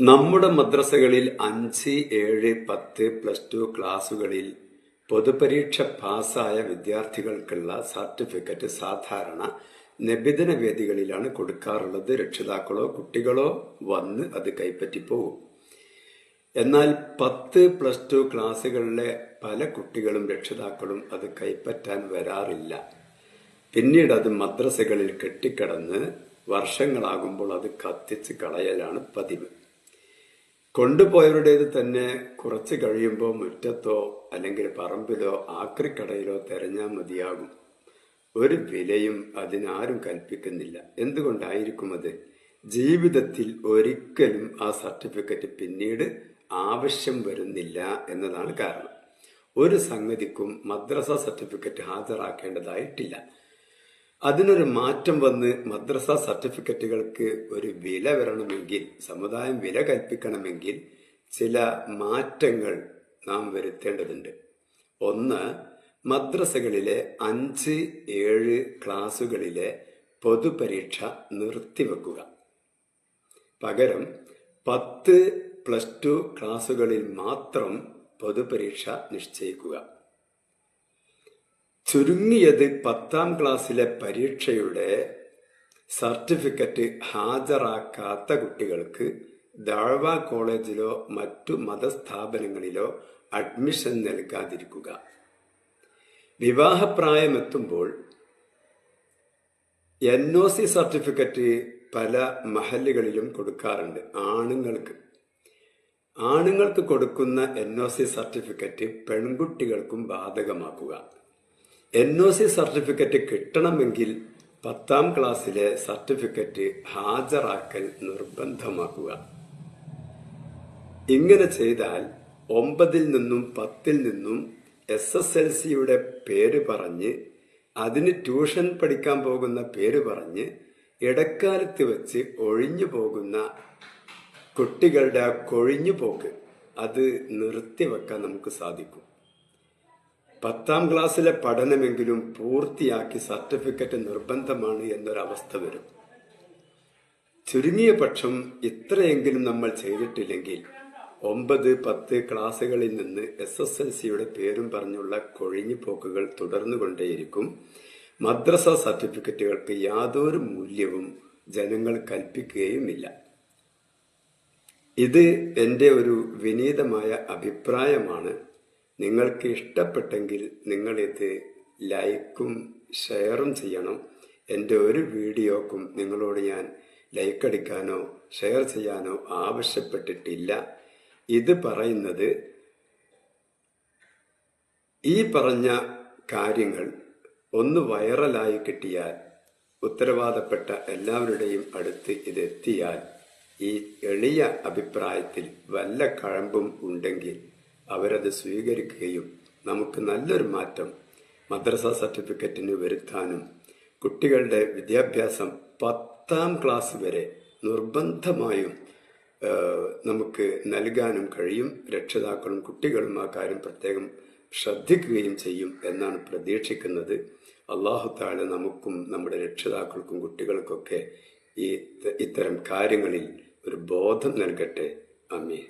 നമ്മുടെ മദ്രസകളിൽ അഞ്ച് ഏഴ് പത്ത് പ്ലസ് ടു ക്ലാസ്സുകളിൽ പൊതുപരീക്ഷ പാസ്സായ വിദ്യാർത്ഥികൾക്കുള്ള സർട്ടിഫിക്കറ്റ് സാധാരണ നിബിധന വേദികളിലാണ് കൊടുക്കാറുള്ളത്. രക്ഷിതാക്കളോ കുട്ടികളോ വന്ന് അത് കൈപ്പറ്റി പോകും എന്നാൽ പത്ത് പ്ലസ് ടു ക്ലാസ്സുകളിലെ പല കുട്ടികളും രക്ഷിതാക്കളും അത് കൈപ്പറ്റാൻ വരാറില്ല. പിന്നീട് അത് മദ്രസകളിൽ കെട്ടിക്കിടന്ന് വർഷങ്ങളാകുമ്പോൾ അത് കത്തിച്ച് കളയലാണ് പതിവ്. കൊണ്ടുപോയവരുടേത് തന്നെ കുറച്ച് കഴിയുമ്പോൾ മുറ്റത്തോ അല്ലെങ്കിൽ പറമ്പിലോ ആക്രിക്കടയിലോ തെരഞ്ഞാൽ മതിയാകും. ഒരു വിലയും അതിനാരും കൽപ്പിക്കുന്നില്ല. എന്തുകൊണ്ടായിരിക്കും അത്? ജീവിതത്തിൽ ഒരിക്കലും ആ സർട്ടിഫിക്കറ്റ് പിന്നീട് ആവശ്യം വരുന്നില്ല എന്നതാണ് കാരണം. ഒരു സംഗതിക്കും മദ്രസ സർട്ടിഫിക്കറ്റ് ഹാജരാക്കേണ്ടതായിട്ടില്ല. അതിനൊരു മാറ്റം വന്ന് മദ്രസ സർട്ടിഫിക്കറ്റുകൾക്ക് ഒരു വില വരണമെങ്കിൽ സമുദായം വില കൽപ്പിക്കണമെങ്കിൽ ചില മാറ്റങ്ങൾ നാം വരുത്തേണ്ടതുണ്ട്. ഒന്ന് മദ്രസകളിലെ അഞ്ച് ഏഴ് ക്ലാസുകളിലെ പൊതുപരീക്ഷ നിർത്തിവെക്കുക. പകരം പത്ത് പ്ലസ് ടു ക്ലാസുകളിൽ മാത്രം പൊതുപരീക്ഷ നിശ്ചയിക്കുക. ചുരുങ്ങിയത് പത്താം ക്ലാസ്സിലെ പരീക്ഷയുടെ സർട്ടിഫിക്കറ്റ് ഹാജരാക്കാത്ത കുട്ടികൾക്ക് ദാഴ്വ കോളേജിലോ മറ്റു മതസ്ഥാപനങ്ങളിലോ അഡ്മിഷൻ നൽകാതിരിക്കുക. വിവാഹപ്രായമെത്തുമ്പോൾ എൻ ഒ സി സർട്ടിഫിക്കറ്റ് പല മഹല്ലുകളിലും കൊടുക്കാറുണ്ട്. ആണുങ്ങൾക്ക്. ആണുങ്ങൾക്ക് കൊടുക്കുന്ന എൻ ഒ സി സർട്ടിഫിക്കറ്റ് പെൺകുട്ടികൾക്കും ബാധകമാക്കുക. എൻ ഒ സി സർട്ടിഫിക്കറ്റ് കിട്ടണമെങ്കിൽ പത്താം ക്ലാസ്സിലെ സർട്ടിഫിക്കറ്റ് ഹാജരാക്കൽ നിർബന്ധമാക്കുക. ഇങ്ങനെ ചെയ്താൽ ഒമ്പതിൽ നിന്നും പത്തിൽ നിന്നും എസ് എസ് എൽ സിയുടെ പേര് പറഞ്ഞ് അതിന് ട്യൂഷൻ പഠിക്കാൻ പോകുന്ന പേര് പറഞ്ഞ് ഇടക്കാലത്ത് വെച്ച് ഒഴിഞ്ഞു പോകുന്ന കുട്ടികളുടെ ആ കൊഴിഞ്ഞു പോക്ക് അത് നിർത്തിവെക്കാൻ നമുക്ക് സാധിക്കും. പത്താം ക്ലാസ്സിലെ പഠനമെങ്കിലും പൂർത്തിയാക്കി സർട്ടിഫിക്കറ്റ് നിർബന്ധമാണ് എന്നൊരവസ്ഥ വരും. ചുരുങ്ങിയ പക്ഷം ഇത്രയെങ്കിലും നമ്മൾ ചെയ്തിട്ടില്ലെങ്കിൽ ഒമ്പത് പത്ത് ക്ലാസ്സുകളിൽ നിന്ന് എസ് എസ് എൽ സിയുടെ പേരും പറഞ്ഞുള്ള കൊഴിഞ്ഞു പോക്കുകൾ തുടർന്നുകൊണ്ടേയിരിക്കും. മദ്രസ സർട്ടിഫിക്കറ്റുകൾക്ക് യാതൊരു മൂല്യവും ജനങ്ങൾ കൽപ്പിക്കുകയുമില്ല. ഇത് എന്റെ ഒരു വിനീതമായ അഭിപ്രായമാണ്. നിങ്ങൾക്ക് ഇഷ്ടപ്പെട്ടെങ്കിൽ നിങ്ങളിത് ലൈക്കും ഷെയറും ചെയ്യണം. എന്റെ ഒരു വീഡിയോക്കും നിങ്ങളോട് ഞാൻ ലൈക്ക് അടിക്കാനോ ഷെയർ ചെയ്യാനോ ആവശ്യപ്പെട്ടിട്ടില്ല. ഇത് പറയുന്നത് ഈ പറഞ്ഞ കാര്യങ്ങൾ ഒന്ന് വൈറലായി കിട്ടിയാൽ ഉത്തരവാദപ്പെട്ട എല്ലാവരുടെയും അടുത്ത് ഇതെത്തിയാൽ ഈ എളിയ അഭിപ്രായത്തിൽ വല്ല കഴമ്പും ഉണ്ടെങ്കിൽ അവരത് സ്വീകരിക്കുകയും നമുക്ക് നല്ലൊരു മാറ്റം മദ്രസ സർട്ടിഫിക്കറ്റിന് വരുത്താനും കുട്ടികളുടെ വിദ്യാഭ്യാസം പത്താം ക്ലാസ് വരെ നിർബന്ധമായും നമുക്ക് നൽകാനും കഴിയും. രക്ഷിതാക്കളും കുട്ടികളും ആ കാര്യം പ്രത്യേകം ശ്രദ്ധിക്കുകയും ചെയ്യും എന്നാണ് പ്രതീക്ഷിക്കുന്നത്. അള്ളാഹു താഴെ നമുക്കും നമ്മുടെ രക്ഷിതാക്കൾക്കും കുട്ടികൾക്കൊക്കെ ഈ ഇത്തരം കാര്യങ്ങളിൽ ഒരു ബോധം നൽകട്ടെ. അമ്മേ